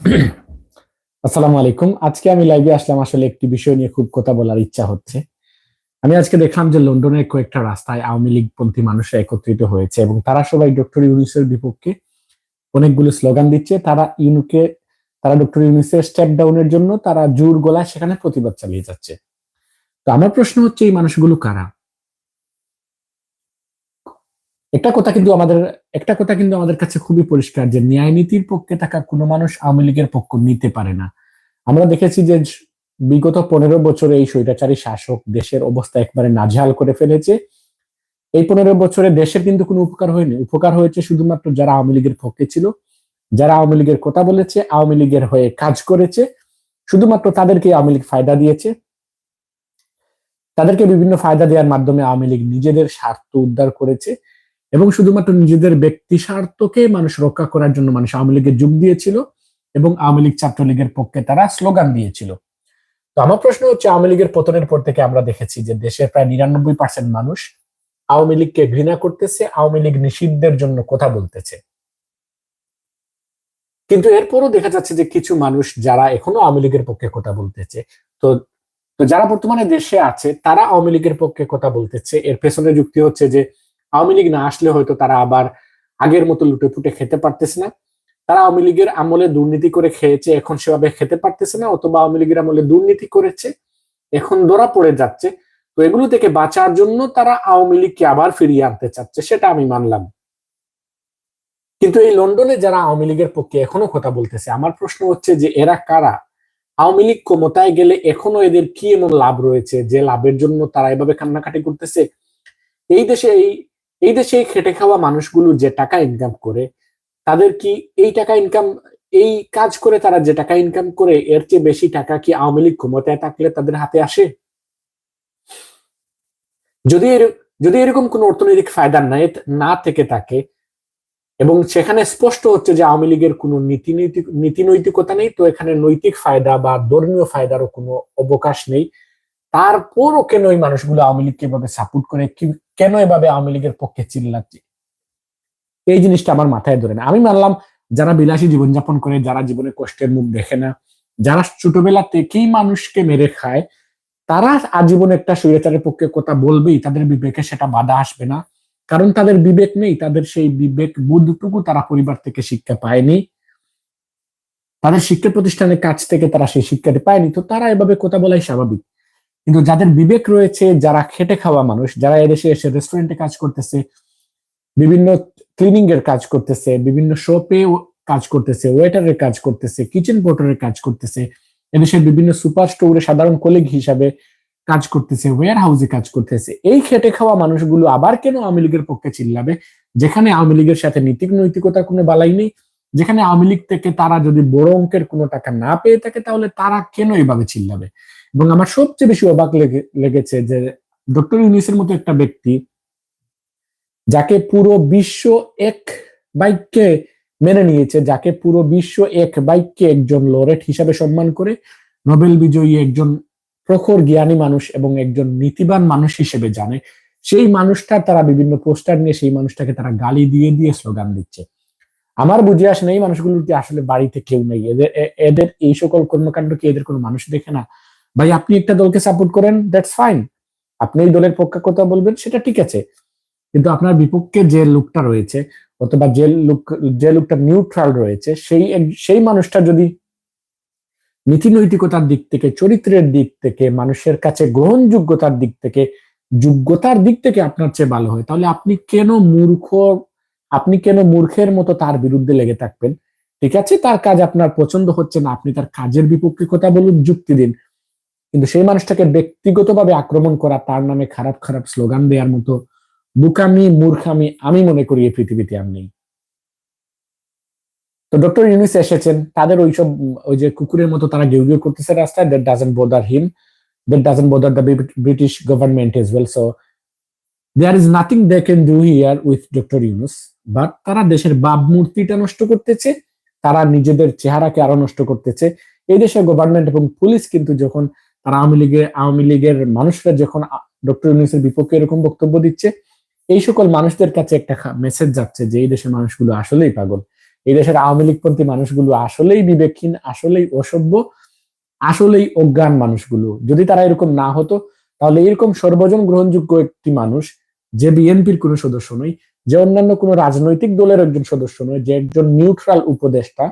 আসসালামু আলাইকুম। আজকে আমি লাইভে আসলাম আসলে একটি বিষয় নিয়ে খুব কথা বলার ইচ্ছা হচ্ছে। আমি আজকে দেখলাম যে লন্ডনের কয়েকটা রাস্তায় আওয়ামী লীগপন্থী মানুষরা একত্রিত হয়েছে এবং তারা সবাই ডক্টর ইউনুসের বিপক্ষে অনেকগুলো স্লোগান দিচ্ছে। তারা ইউনুকে, তারা ডক্টর ইউনুসের স্টেপ ডাউনের জন্য তারা জোর গলায় সেখানে প্রতিবাদ চালিয়ে যাচ্ছে। তো আমার প্রশ্ন হচ্ছে, এই মানুষগুলো কারা? একটা কথা কিন্তু আমাদের, একটা কথা কিন্তু আমাদের কাছে খুবই পরিষ্কার যে ন্যায় নীতির পক্ষে থাকা কোনো মানুষ আওয়ামী লীগের পক্ষ নিতে পারে না। আমরা দেখেছি যে বিগত পনেরো বছরে এই স্বৈরাচারী শাসক দেশের অবস্থা একবারে নাজেহাল করে ফেলেছে। এই পনেরো বছরে দেশের কিন্তু কোনো উপকার হয়নি। উপকার হয়েছে শুধুমাত্র যারা আওয়ামী লীগের পক্ষে ছিল, যারা আওয়ামী লীগের কথা বলেছে, আওয়ামী লীগের হয়ে কাজ করেছে, শুধুমাত্র তাদেরকে আওয়ামী লীগ ফায়দা দিয়েছে। তাদেরকে বিভিন্ন ফায়দা দেওয়ার মাধ্যমে আওয়ামী লীগ নিজেদের স্বার্থ উদ্ধার করেছে। এবং শুধুমাত্র নিজেদের ব্যক্তি স্বার্থকে মানুষ রক্ষা করার জন্য মানুষ আওয়ামী লীগে যোগ দিয়েছিল এবং আওয়ামী লীগ ছাত্রলীগের পক্ষে তারা স্লোগান দিয়েছিল। তো আমার প্রশ্ন হচ্ছে, আওয়ামী লীগের পতনের পর থেকে আমরা দেখেছি যে দেশের প্রায় নিরানব্বই পার্সেন্ট মানুষ আওয়ামী লীগকে ঘৃণা করতেছে, আওয়ামী লীগ নিষিদ্ধের জন্য কথা বলতেছে। কিন্তু এরপরও দেখা যাচ্ছে যে কিছু মানুষ যারা এখনও আওয়ামী লীগের পক্ষে কথা বলতেছে, তো তো যারা বর্তমানে দেশে আছে, তারা আওয়ামী লীগের পক্ষে কথা বলতেছে। এর পেছনে যুক্তি হচ্ছে যে আওয়ামী লীগ না আসলে হয়তো তারা আবার আগের মতো লুটে ফুটে খেতে পারতেছে না। তারা আওয়ামী লীগের আমলে দুর্নীতি করে খেয়েছে, এখন সেভাবে খেতে পারতেছে না, অথবা আওয়ামী লীগের আমলে দুর্নীতি করেছে, এখন ধরা পড়ে যাচ্ছে। তো এগুলো থেকে বাঁচার জন্য তারা আওয়ামী লীগকে আবার ফিরিয়ে আনতে চাচ্ছে, সেটা আমি মানলাম। কিন্তু এই লন্ডনে যারা আওয়ামী লীগের পক্ষে এখনও কথা বলতেছে, আমার প্রশ্ন হচ্ছে যে এরা কারা? আওয়ামী লীগ ক্ষমতায় গেলে এখনও এদের কি এমন লাভ রয়েছে, যে লাভের জন্য তারা এভাবে কান্নাকাটি করতেছে? এই দেশে এই এই দেশে খেটে খাওয়া মানুষগুলো যে টাকা ইনকাম করে, তাদের কি এই টাকা ইনকাম এই কাজ করে তারা যে টাকা ইনকাম করে, এর চেয়ে বেশি টাকা কি আওয়ামী লীগ ক্ষমতায় থাকলে তাদের হাতে আসে? যদি যদি এরকম কোন অর্থনৈতিক ফায়দা নাই না থেকে থাকে, এবং সেখানে স্পষ্ট হচ্ছে যে আওয়ামী লীগের কোনো নীতি নীতি নৈতিকতা নেই, তো এখানে নৈতিক ফায়দা বা ধর্মীয় ফায়দারও কোনো অবকাশ নেই। তারপরও কেন ওই মানুষগুলো আওয়ামী লীগকে এভাবে সাপোর্ট করে? কেন এভাবে আওয়ামী লীগের পক্ষে চিল্লাচ্ছে? এই জিনিসটা আমার মাথায় ধরে না। আমি মানলাম, যারা বিলাসী জীবনযাপন করে, যারা জীবনে কষ্টের মুখ দেখে না, যারা ছোটবেলা থেকেই মানুষকে মেরে খায়, তারা আজীবন একটা স্বৈরাচারের পক্ষে কথা বলবেই, তাদের বিবেকে সেটা বাধা আসবে না। কারণ তাদের বিবেক নেই, তাদের সেই বিবেক বুদ্ধটুকু তারা পরিবার থেকে শিক্ষা পায়নি। তাদের শিক্ষা প্রতিষ্ঠানের কাছ থেকে তারা সেই শিক্ষাটি পায়নি। তো তারা এভাবে কথা বলাই স্বাভাবিক। কিন্তু যাদের বিবেক রয়েছে, যারা খেটে খাওয়া মানুষ, যারা এদেশে এসে রেস্টুরেন্টে কাজ করতেছে, বিভিন্ন ক্লিনিং এর কাজ করতেছে, বিভিন্ন শপে কাজ করতেছে ওয়েটারের কাজ করতেছে কিচেন পোর্টারের কাজ করতেছে, এদেশের বিভিন্ন সুপার স্টোরে সাধারণ কলিগ হিসাবে কাজ করতেছে ওয়ার হাউসে কাজ করতেছে। এই খেটে খাওয়া মানুষগুলো আবার কেন আওয়ামী লীগের পক্ষে চিল্লাবে? যেখানে আওয়ামী লীগের সাথে নীতিক নৈতিকতার কোনো বালাই নেই, যেখানে আওয়ামী লীগ থেকে তারা যদি বড় অঙ্কের কোনো টাকা না পেয়ে থাকে, তাহলে তারা কেন এইভাবে চিল্লাবে? এবং আমার সবচেয়ে বেশি অবাক লেগেছে যে ডক্টর ইউনিসের মতো একটা ব্যক্তি যাকে পুরো বিশ্ব এক বাইককে মেনে নিয়েছে, যাকে পুরো বিশ্ব এক বাইককে একজন লরেট হিসাবে সম্মান করে, নোবেল বিজয়ী একজন প্রখর জ্ঞানী মানুষ এবং একজন নীতিবান মানুষ হিসেবে জানে। সেই মানুষটা তারা বিভিন্ন পোস্টার নিয়ে সেই মানুষটাকে তারা গালি দিয়ে দিয়ে স্লোগান দিচ্ছে। আমার বুঝে আসে না এই মানুষগুলোর কি আসলে বাড়িতে কেউ নেই? এদের এদের এই সকল কর্মকাণ্ড কি এদের কোনো মানুষ দেখে না? ভাই, আপনি একটা দলকে সাপোর্ট করেন দ্যাটস ফাইন আপনি এই দলের পক্ষে কথা বলবেন, সেটা ঠিক আছে। কিন্তু আপনার বিপক্ষে যে লোকটা রয়েছে, অথবা যে লোক, যে লোকটা নিউট্রাল রয়েছে, সেই সেই মানুষটা যদি নীতি নৈতিকতার দিক থেকে, চরিত্রের দিক থেকে, মানুষের কাছে গ্রহণযোগ্যতার দিক থেকে, যোগ্যতার দিক থেকে আপনার চেয়ে ভালো হয়, তাহলে আপনি কেন মূর্খ, আপনি কেন মূর্খের মতো তার বিরুদ্ধে লেগে থাকবেন? ঠিক আছে, তার কাজ আপনার পছন্দ হচ্ছে না, আপনি তার কাজের বিপক্ষে কথা বলুন, যুক্তি দিন। কিন্তু সেই মানুষটাকে ব্যক্তিগতভাবে আক্রমণ করা তার নামে খারাপ খারাপ স্লোগান দেওয়ার মতো বুকামি, মূর্খামি আমি মনে করি এই পৃথিবীতে আর নেই। তো ডক্টর ইউনিস এসেছেন, তাদের ওইসব, ওই যে কুকুরের মতো তারা গেউ গেউ করতেছে রাস্তায় that doesn't bother him that doesn't bother the British government as well so there is nothing they can do here with doctor Yunus but তারা দেশের বাপ মূর্তিটা নষ্ট করতেছে, তারা নিজেদের চেহারাকে আরও নষ্ট করতেছে। এই দেশের গভর্নমেন্ট এবং পুলিশ কিন্তু যখন তারা আওয়ামী লীগের আওয়ামী লীগের মানুষরা যখন ডক্টর ইউনুসের বিপক্ষে এরকম বক্তব্য দিচ্ছে, এই সকল মানুষদের কাছে একটা মেসেজ যাচ্ছে যে, এই দেশের মানুষগুলো আসলেই পাগল। এই দেশের আওয়ামী লীগপন্থী মানুষগুলো আসলেই বিবেকহীন, আসলেই অসভ্য, আসলেই অজ্ঞান মানুষগুলো। যদি তারা এরকম না হতো, তাহলে এরকম সর্বজন গ্রহণযোগ্য একটি মানুষ, যে বিএনপির কোনো সদস্য নয়, যে অন্যান্য কোনো রাজনৈতিক দলের একজন সদস্য নয়, যে একজন নিউট্রাল উপদেষ্টা,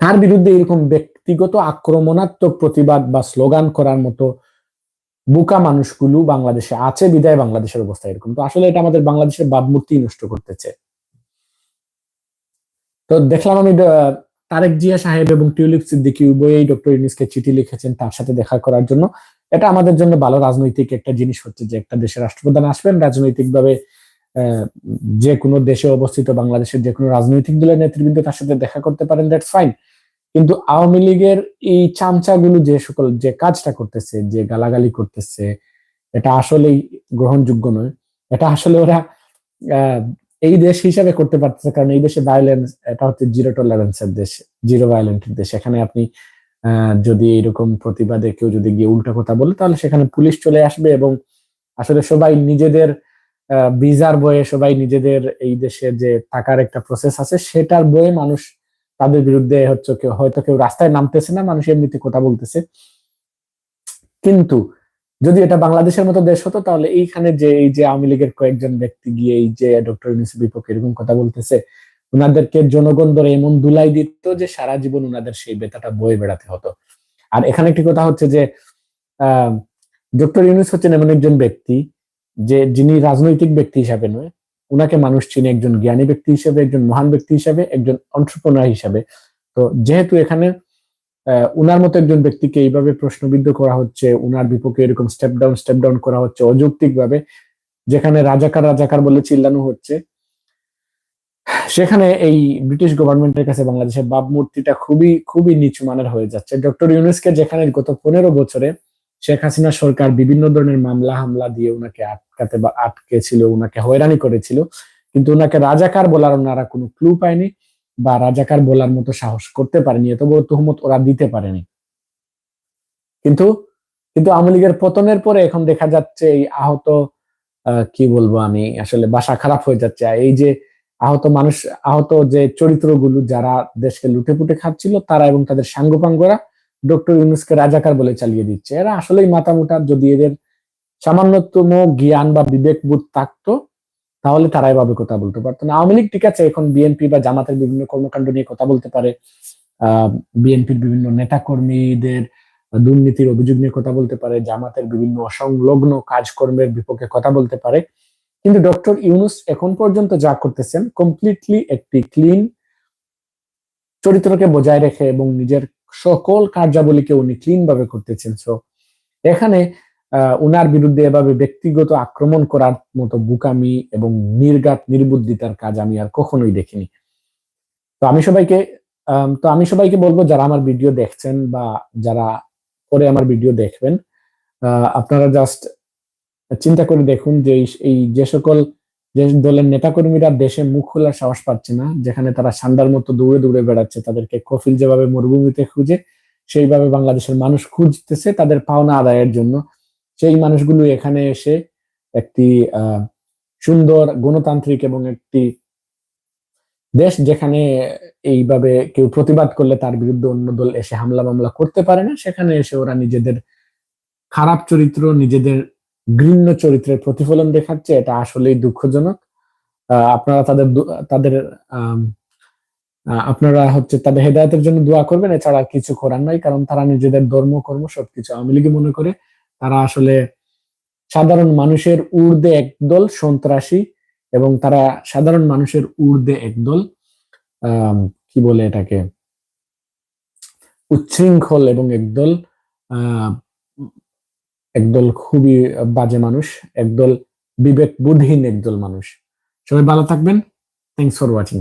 তার বিরুদ্ধে এরকম ব্যক্তিগত আক্রমণাত্মক প্রতিবাদ বা স্লোগান করার মতো বুকা মানুষগুলো বাংলাদেশে আছে, বিদায় বাংলাদেশের অবস্থা এরকম। তো আসলে এটা আমাদের বাংলাদেশের ভাবমূর্তি নষ্ট করতেছে। তো দেখলাম আমি তারেক জিয়া সাহেব এবং টিউলিপ সিদ্দিকি উভয়ই ডক্টর ইউনিসকে চিঠি লিখেছেন তার সাথে দেখা করার জন্য। এটা আমাদের জন্য ভালো রাজনৈতিক একটা জিনিস হচ্ছে যে একটা দেশের রাষ্ট্রপ্রধান আসবেন, রাজনৈতিকভাবে যে কোনো দেশে অবস্থিত বাংলাদেশের যে কোনো রাজনৈতিক দলের নেতৃবৃন্দ তার সাথে দেখা করতে পারেন দ্যাটস ফাইন কিন্তু আওয়ামী লীগের এই চামচাগুলো যে সকল যে কাজটা করতেছে, যে গালাগালি করতেছে, এটা আসলেই গ্রহণযোগ্য নয়। এটা আসলে ওরা এই দেশ হিসাবে করতে পারতেছে, কারণ এই দেশে ভায়োলেন্স এটা হচ্ছে জিরো টলারেন্সের দেশ জিরো ভায়োলেন্টের দেশ। এখানে আপনি যদি এরকম প্রতিবাদে কেউ যদি গিয়ে উল্টা কথা বলে, তাহলে সেখানে পুলিশ চলে আসবে এবং আসলে সবাই নিজেদের ভিসার বয়ে সবাই নিজেদের এই দেশে যে থাকার একটা প্রসেস আছে, সেটার বয়ে মানুষ তাদের বিরুদ্ধে হচ্ছে কেউ, হয়তো কেউ রাস্তায় নামতেছে না, মানুষ এমনিতে কথা বলতেছে। কিন্তু যদি এটা বাংলাদেশের মতো দেশ হতো, তাহলে এইখানে যে, এই যে আওয়ামী লীগের কয়েকজন ব্যক্তি গিয়ে এই যে ডক্টর ইউনিসের বিপক্ষে এরকম কথা বলতেছে ওনাদেরকে জনগণ ধরে এমন দুলাই দিত যে সারা জীবন ওনাদের সেই বেতাটা বয়ে বেড়াতে হতো। আর এখানে একটি কথা হচ্ছে যে, আহ ডক্টর ইউনুস হচ্ছেন এমন একজন ব্যক্তি যে, যিনি রাজনৈতিক ব্যক্তি হিসাবে নয় উনাকে মানুষ চিনে একজন জ্ঞানী ব্যক্তি হিসেবে, একজন মহান ব্যক্তি হিসেবে, একজন অন্টারপ্রনার হিসাবে। তো যেহেতু এখানে উনার মতো একজন ব্যক্তিকে এইভাবে প্রশ্নবিদ্ধ করা হচ্ছে, উনার বিপক্ষে এরকম স্টেপ ডাউন স্টেপ ডাউন করা হচ্ছে অযৌক্তিক ভাবে যেখানে রাজাকার রাজাকার বলে চিল্লানো হচ্ছে, সেখানে এই ব্রিটিশ গভর্নমেন্টের কাছে বাংলাদেশের ভাবমূর্তিটা খুবই খুবই নিচু মানের হয়ে যাচ্ছে। ডক্টর ইউনুসকে যেখানে গত পনেরো বছরে শেখ হাসিনা সরকার বিভিন্ন ধরনের মামলা হামলা দিয়ে ওনাকে আটকাতে বা আটকে ছিল ওনাকে হয়রানি করেছিল। কিন্তু ওনাকে রাজাকার বলার ওনারা কোনো ক্লু পায়নি বা রাজাকার বলার মতো সাহস করতে পারেনি, এত বড় তহমত ওরা দিতে পারেনি। কিন্তু কিন্তু আওয়ামী লীগের পতনের পরে এখন দেখা যাচ্ছে এই আহত কি বলব আমি, আসলে বাসা খারাপ হয়ে যাচ্ছে। এই যে আহত মানুষ, আহত যে চরিত্রগুলো যারা দেশকে লুটে পুটে খাচ্ছিল, তারা এবং তাদের সাঙ্গপাঙ্গরা ডক্টর ইউনুসকে রাজাকার বলে চালিয়ে দিচ্ছে। এরা আসলেই মাতামুটা যদি এদের সামান্যতম জ্ঞান বা বিবেকবোধ থাকতো, তাহলে তারা এভাবে কথা বলতে পারতো না। আওয়ামী লীগ ঠিক আছে, এখন বিএনপি বা জামাতের বিভিন্ন কর্মকাণ্ড নিয়ে কথা বলতে পারে। বিএনপির বিভিন্ন নেতা কর্মীদের দুর্নীতির অভিযোগ নিয়ে কথা বলতে পারে, জামাতের বিভিন্ন অসংলগ্ন কাজকর্মের বিপক্ষে কথা বলতে পারে। কিন্তু ডক্টর ইউনুস এখন পর্যন্ত যা করতেছেন কমপ্লিটলি একটি ক্লিন চরিত্রকে বজায় রেখে এবং নিজের সকল কার্যাবলীকে উনি ক্লিন ভাবে করতেছেন। সো এখানে উনার বিরুদ্ধে এভাবে ব্যক্তিগত আক্রমণ করার মতো বুকামি এবং নির্গাত নির্বুদ্ধিতার কাজ আমি আর কখনোই দেখিনি। তো আমি সবাইকে তো আমি সবাইকে বলব, যারা আমার ভিডিও দেখছেন বা যারা পরে আমার ভিডিও দেখবেন আপনারা জাস্ট চিন্তা করে দেখুন যে এই যে সকল যে দলের নেতাকর্মীরা দেশে মুখ খোলার সাহস পাচ্ছে না, যেখানে তারা সান্ডার মতো দৌড়ে দৌড়ে বেড়াচ্ছে, তাদেরকে কফিল যেভাবে মরুভূমিতে খুঁজে, সেইভাবে বাংলাদেশের মানুষ খুঁজতেছে তাদের পাওনা আদায়ের জন্য। সেই মানুষগুলো এখানে এসে একটি সুন্দর গণতান্ত্রিক এবং একটি দেশ যেখানে এইভাবে কেউ প্রতিবাদ করলে তার বিরুদ্ধে অন্য দল এসে হামলা মামলা করতে পারে না, সেখানে এসে ওরা নিজেদের খারাপ চরিত্র, নিজেদের ঘৃণ্য চরিত্রের প্রতিফলন দেখাচ্ছে এটা আসলেই দুঃখজনক। আপনারা তাদের তাদের আপনারা হচ্ছে তাদের হেদায়তের জন্য দোয়া করবেন, এছাড়া কিছু করার নাই, কারণ তারা নিজেদের ধর্ম, কর্ম সবকিছু আওয়ামী লীগে মনে করে। তারা আসলে সাধারণ মানুষের ঊর্ধ্বে একদল সন্ত্রাসী এবং তারা সাধারণ মানুষের ঊর্ধ্বে একদল কি বলে এটাকে? উচ্ছৃঙ্খল এবং একদল একদল খুবই বাজে মানুষ, একদল বিবেক বুধহীন একদল মানুষ। সবাই ভালো থাকবেন। Thanks for watching